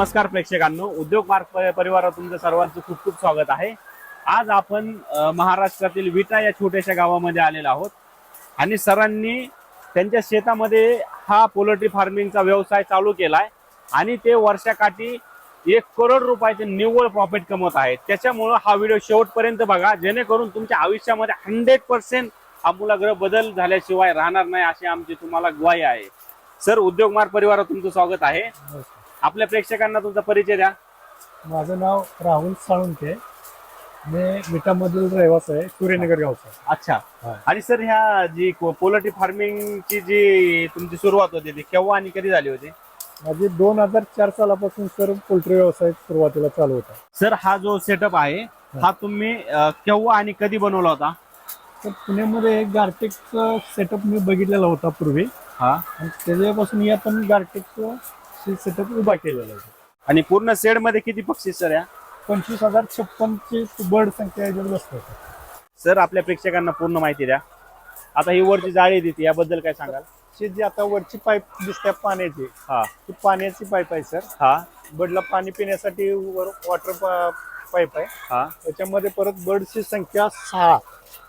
नमस्कार प्रेक्षकांनो. उद्योग मार्ग परिवारात तुमचं सर्वांचं खूप खूप स्वागत आहे. आज आपण महाराष्ट्रातील विटा या छोट्याशा गावामध्ये आलेलो आहोत. आणि सरांनी त्यांच्या शेतामध्ये हा पोल्ट्री फार्मिंगचा व्यवसाय चालू केलाय. आणि ते वर्षाकाठी एक करोड रुपयाचे निव्वळ प्रॉफिट कमवत आहेत. त्याच्यामुळं हा व्हिडिओ शेवटपर्यंत बघा. जेणेकरून तुमच्या आयुष्यामध्ये हंड्रेड पर्सेंट आमूलाग्र बदल झाल्याशिवाय राहणार नाही अशी आमची तुम्हाला ग्वाही आहे. सर उद्योग मार्ग परिवारात तुमचं स्वागत आहे. आपल्या प्रेक्षकांना तुमचा परिचय द्या. माझं नाव राहुल साळुंके. मी विटामधील रहिवास आहे सूर्यनगर गावचा. अच्छा. हा. आणि सर ह्या जी पोल्ट्री फार्मिंगची जी तुमची सुरुवात होती ती केव्हा आणि कधी झाली होती? माझी दोन हजार चार सालापासून सर पोल्ट्री व्यवसाय सुरुवातीला चालू होता. सर हा जो सेटअप आहे हा. तुम्ही अ, केव्हा आणि कधी बनवला होता? तर पुण्यामध्ये गार्टेकचा सेटअप मी बघितलेला होता पूर्वी. हा. आणि त्याच्यापासून या पण गार्टेकचा सेटअप उभा केलेला आहे. आणि पूर्ण सेडमध्ये किती पक्षी सर या? पंचवीस हजार छप्पनची बर्ड संख्या याच्यात सर आपल्या प्रेक्षकांना पूर्ण माहिती द्या. आता ही वरची जाळी देते याबद्दल काय सांगाल? शी जी आता वरची पाईप दिसते पाण्याची हा. ती पाण्याची पाईप आहे सर हा. बर्डला पाणी पिण्यासाठी वर वॉटर पाईप आहे. हा. त्याच्यामध्ये परत बर्डची संख्या सहा.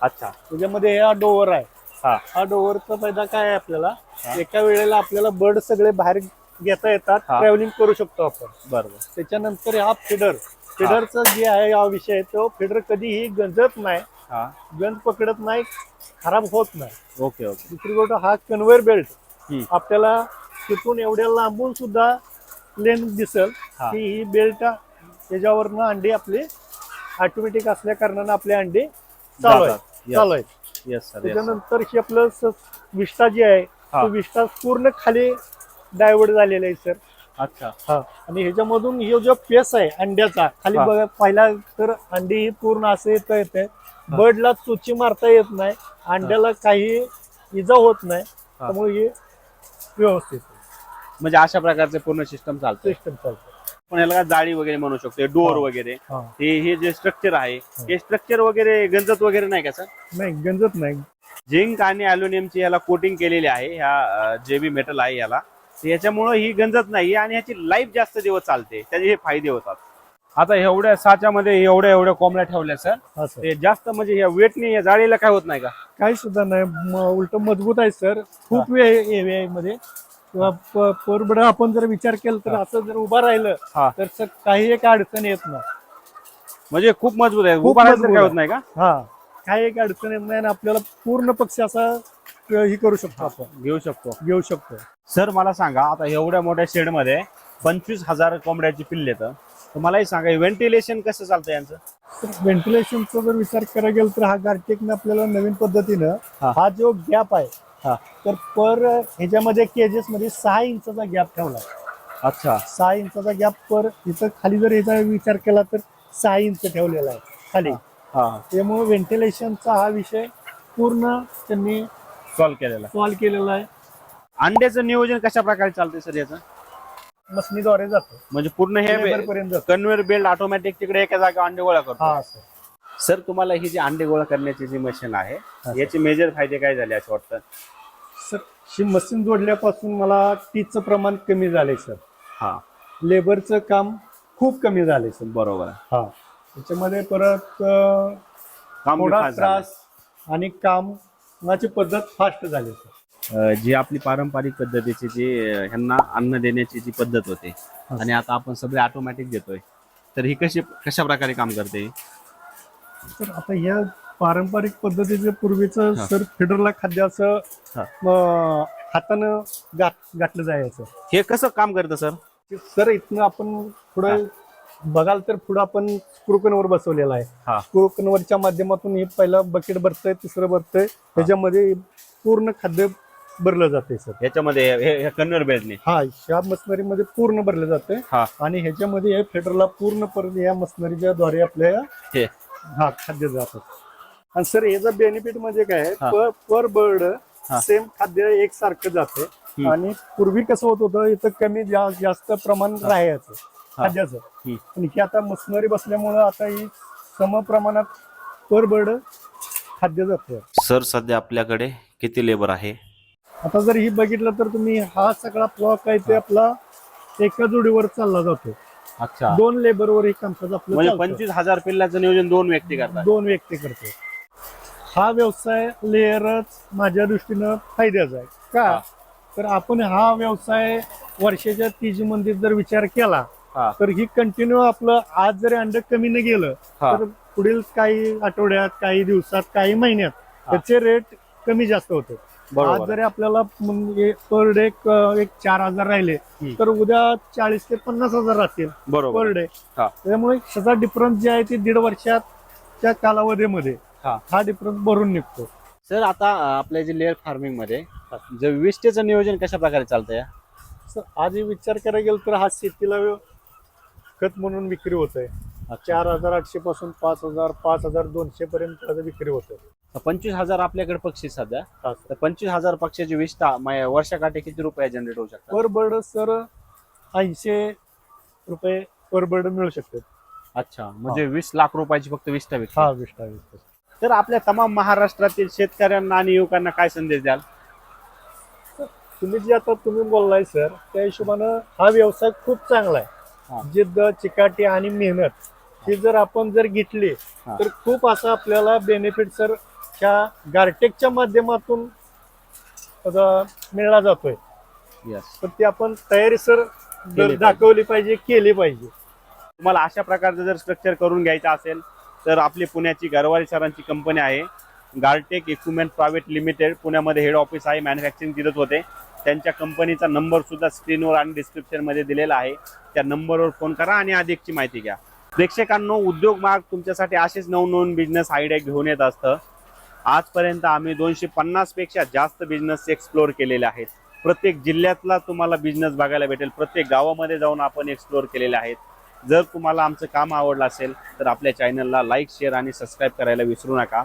अच्छा. त्याच्यामध्ये हा डोवर आहे. हा. हा डोवरचा फायदा काय आहे आपल्याला? एका वेळेला आपल्याला बर्ड सगळे बाहेर घेता येतात हा. ट्रॅव्हलिंग करू शकतो आपण बरोबर त्याच्यानंतर हा फिडर फिडरचा जे आहे हा विषय तो फिडर कधीही गंजत नाही हा गंज पकडत नाही खराब होत नाही ओके ओके दुसरी गोष्ट हा कन्व्हेअर बेल्ट हम्म. आपल्याला तिथून एवढ्या लांबून सुद्धा लेन दिसल हा. की ही बेल्ट त्याच्यावरनं अंडी आपली ऑटोमॅटिक असल्या कारणानं आपले अंडे चालू. आहेत. चालू आहेत येस सर त्याच्यानंतर ही आपलं स- विष्ठा जी आहे हा. तो विष्ठा पूर्ण खाली डायव्हर्ट झालेला आहे सर. अच्छा. हा. आणि ह्याच्यामधून हे जो पेस आहे अंड्याचा खाली हा. बघा पहिला तर अंडी ही पूर्ण असं येतं येते बर्डला चुची मारता येत नाही अंड्याला काही इजा होत नाही. त्यामुळे हे व्यवस्थित म्हणजे अशा प्रकारचे पूर्ण सिस्टम चालतं सिस्टम चालतं पण याला जाळी वगैरे म्हणू शकतो हा. वगैरे. हा. हे हे जे स्ट्रक्चर आहे हे. स्ट्रक्चर वगैरे गंजत वगैरे नाही का सर? नाही गंजत नाही. झिंक आणि अल्युमिनियमची याला कोटिंग केलेली आहे ह्या जे बी मेटल आहे याला. याच्यामुळं ही गंजत नाही आणि ह्याची लाईफ जास्त दिवस चालते. त्याचे हे फायदे होतात. आता एवढ्या साच्यामध्ये एवढ्या एवढ्या कोंबड्या ठेवल्या सर हा सर ते जास्त म्हणजे या वेटने या जाळीला काय होत नाही का? काही सुद्धा नाही. उलट मजबूत आहे सर खूप वेळ आहे मध्ये. किंवा प- परबड आपण जर विचार केला तर असं जर उभं राहिलं हा. तर सर काही एक अडचण येत नाही. म्हणजे खूप मजबूत आहे. खूप उभा राहिलं तर मजबूत काय आहे. होत नाही का? हा. काही एक अडचण येत नाही आणि आपल्याला पूर्ण पक्ष असा हे करू शकतो आपण. घेऊ शकतो. घेऊ शकतो. सर मला सांगा आता एवढ्या मोठ्या शेडमध्ये पंचवीस हजार कोंबड्याची पिल्ले तर मलाही सांगा व्हेंटिलेशन कसं चालतं यांचं? तर व्हेंटिलेशनचा जर विचार करायला गेला तर हा गार्टेकनं आपल्याला नवीन पद्धतीनं हा. हा जो गॅप आहे हा. तर पर ह्याच्यामध्ये केजेस मध्ये सहा इंचाचा गॅप ठेवला अच्छा. सहा इंचाचा गॅप पर इथं खाली जर याचा विचार केला तर सहा इंच ठेवलेला आहे खाली. हा. त्यामुळे व्हेंटिलेशनचा हा विषय पूर्ण त्यांनी सॉल्व्ह केलेला. सॉल्व्ह केलेला आहे. अंड्याचं नियोजन कशा प्रकारे चालतंय सर याचं? मशनीद्वारे जातो. म्हणजे पूर्ण हे पर्यंत जातो. कन्व्हेअर बेल्ट ऑटोमॅटिक तिकडे एका जागा अंडे गोळा करतो. हा सर. सर तुम्हाला ही जी अंडे गोळा करण्याची जी मशीन आहे याचे मेजर फायदे काय झाले असं वाटतं? सर ही मशीन जोडल्यापासून मला टीचं प्रमाण कमी झालंय सर. हा. लेबरचं काम खूप कमी झालंय सर. बरोबर आहे. हा. त्याच्यामध्ये परत अं, काम थोडा झालं. त्रास आणि कामाची पद्धत फास्ट झाली सर अं, जी आपली पारंपरिक पद्धतीची जी अं, ह्यांना अन्न देण्याची जी पद्धत होते आणि आता आपण सगळे ऑटोमॅटिक देतोय तर ही कशी कशा प्रकारे काम करते तर आता ह्या पारंपरिक पद्धतीचं पूर्वीचं हा. सर फिडरला खाद्य असं हा. अं, हातानं गाठ गाठलं जायचं. हे कसं काम करतं सर? ते सर इथनं आपण पुढं बघाल तर पुढं आपण स्क्रूकनवर बसवलेला आहे. स्क्रूकनवरच्या माध्यमातून हे पहिलं बकेट भरतंय तिसरं भरतंय. त्याच्यामध्ये पूर्ण खाद्य भरलं जाते सर. ह्याच्यामध्ये हे कन्व्हेअर बेल्टने हा ह्या मशिनरीमध्ये पूर्ण भरलं जाते हा. आणि ह्याच्यामध्ये हे फेडरला पूर्ण परत या मशिनरीच्या द्वारे आपल्या हे. खाद्य जातात आणि सर याचा बेनिफिट म्हणजे काय. पर बर्ड. सेम खाद्य एकसारखं जाते. आणि पूर्वी कसं होत होतं इथं कमी जास्त प्रमाण राहायचं. खाद्याचं. हम्म. आणि ही आता मशिनरी बसल्यामुळं आता ही सम प्रमाणात पर बर्ड खाद्य जातं सर सध्या आपल्याकडे किती लेबर आहे? आता जर ही बघितलं तर तुम्ही हा सगळा ब्लॉक आहे ते आपला एका जोडीवर चालला जातो. अच्छा. दोन लेबरवर हे कामकाज आपलं म्हणजे चालतं. पंचवीस हजार पिल्लाचं नियोजन दोन व्यक्ती करतात. दोन व्यक्ती करतो. हा व्यवसाय लेअरच माझ्या दृष्टीनं फायद्याचा आहे. का? हा. तर आपण हा व्यवसाय वर्षाच्या तीजमध्ये जर विचार केला हा. तर ही कंटिन्यू आपलं आज जरी अंड कमी न गेलं हा. तर पुढील काही आठवड्यात काही दिवसात काही महिन्यात हा. त्याचे रेट कमी जास्त होते आज बरोबर जरी आपल्याला पर डे एक चार हजार राहिले हम्म. तर उद्या चाळीस ते पन्नास हजार राहतील बरोबर पर डे हा. त्यामुळे त्याचा डिफरन्स जे आहे ते दीड वर्षाच्या कालावधीमध्ये हा. हा डिफरन्स भरून निघतो सर आता अं, आपल्या जे लेअर फार्मिंगमध्ये जे विष्टेचं नियोजन कशा प्रकारे चालतंय तर आज हे विचार करायला गेलं तर हा शेतीला व्य- खत म्हणून विक्री होत आहे. चार हजार आठशे पासून पाच हजार पाच हजार दोनशे पर्यंत विक्री होत आहे. पंचवीस हजार आपल्याकडे पक्षी सध्या. तर पंचवीस हजार पक्षाची विष्ठा म- वर्षाकाठी किती रुपये जनरेट होऊ शकतात? पर बर्ड सर ऐंशी रुपये पर बर्ड मिळू शकते. अच्छा म्हणजे वीस लाख रुपयाची फक्त विष्ठा विकते हा विष्टा विष्टा तर आपल्या तमाम महाराष्ट्रातील शेतकऱ्यांना आणि युवकांना काय संदेश द्याल? तुम्ही जे आता तुम्ही बोललाय सर त्या हिशोबानं हा व्यवसाय खूप चांगला. आहे. जिद्द चिकाटी आणि मेहनत ही जर आपण जर घेतली. तर खूप असं आपल्याला बेनिफिट सर ह्या गार्टेकच्या माध्यमातून मिळला जातोय. पण ती आपण तयारी सर. दाखवली पाहिजे केली पाहिजे. तुम्हाला अशा प्रकारचं जर स्ट्रक्चर करून घ्यायचं असेल तर आपली पुण्याची गरवारी सरांची कंपनी आहे. गार्टेक इक्विपमेंट प्रायव्हेट लिमिटेड पुण्यामध्ये हेड ऑफिस आहे मॅन्युफॅक्चरिंग तिथंच होते. त्यांच्या कंपनीचा नंबर सुद्धा स्क्रीनवर आणि डिस्क्रिप्शनमध्ये दिलेला आहे. त्या नंबरवर फोन करा आणि अधिकची माहिती घ्या. प्रेक्षकांनो उद्योग मार्ग तुमच्यासाठी असेच नवनवीन बिझनेस आयडिया घेऊन येत असतं. आजपर्यंत आम्ही दोनशे पन्नासपेक्षा जास्त बिझनेस एक्सप्लोर केलेले आहेत. प्रत्येक जिल्ह्यातला तुम्हाला बिझनेस बघायला भेटेल. प्रत्येक गावामध्ये जाऊन आपण एक्सप्लोर केलेले आहेत. जर तुम्हाला आमचं काम आवडलं असेल तर आपल्या चॅनलला लाईक शेअर आणि सबस्क्राईब करायला विसरू नका.